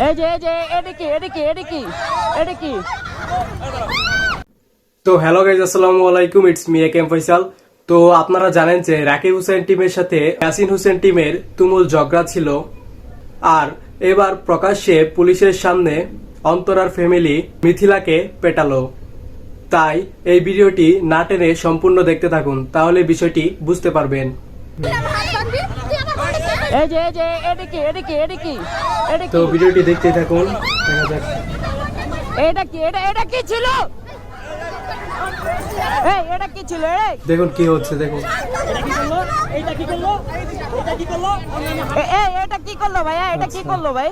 এই যে এই যে এটা কি এটা কি এটা কি এটা কি তো হ্যালো গাইজ আসসালামু আলাইকুম ইটস মি এম ফয়সাল তো আপনারা জানেন যে রাকিব হোসেন টিমের সাথে ইয়াসিন হোসেন টিমের তুমুল ঝগড়া ছিল। আর এবার প্রকাশ্যে পুলিশের সামনে অন্তরার ফ্যামিলি মিথিলাকে পেটালো। তাই এই ভিডিওটি না টেনে সম্পূর্ণ দেখতে থাকুন তাহলে বিষয়টি বুঝতে পারবেন। এই যে এই যে এটা কি এটা কি এটা কি এটা তো ভিডিওটি দেখতে থাকুন। দেখা যাক। এটা কি এটা এটা কি ছিল? এই এটা কি ছিল এই? দেখুন কি হচ্ছে দেখুন। এই এটা কি করল ভাইয়া এটা কি করল ভাই?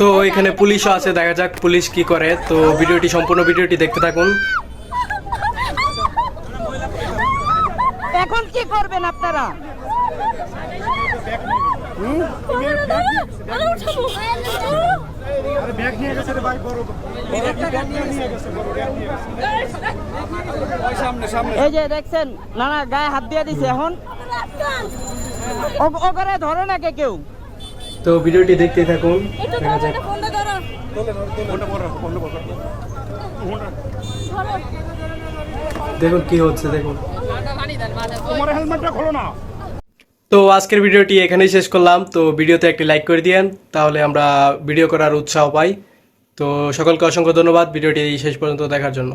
তো এখানে পুলিশও আছে দেখা যাক পুলিশ কি করে। তো ভিডিওটি সম্পূর্ণ ভিডিওটি দেখতে থাকুন। এখন কি করবেন আপনারা? এই যে দেখছেন না না গায়ে হাত দিয়ে দিছে এখন। ও- ওখানে ধরে না কে কেউ? তো ভিডিওটি দেখতে থাকুন। দেখা যাক। দেখুন কি হচ্ছে দেখুন। তো আজকের ভিডিওটি এখানেই শেষ করলাম। তো ভিডিওতে একটি লাইক করে দিয়েন, তাহলে আমরা ভিডিও করার উৎসাহ পাই। তো সকলকে অসংখ্য ধন্যবাদ ভিডিওটি শেষ পর্যন্ত দেখার জন্য।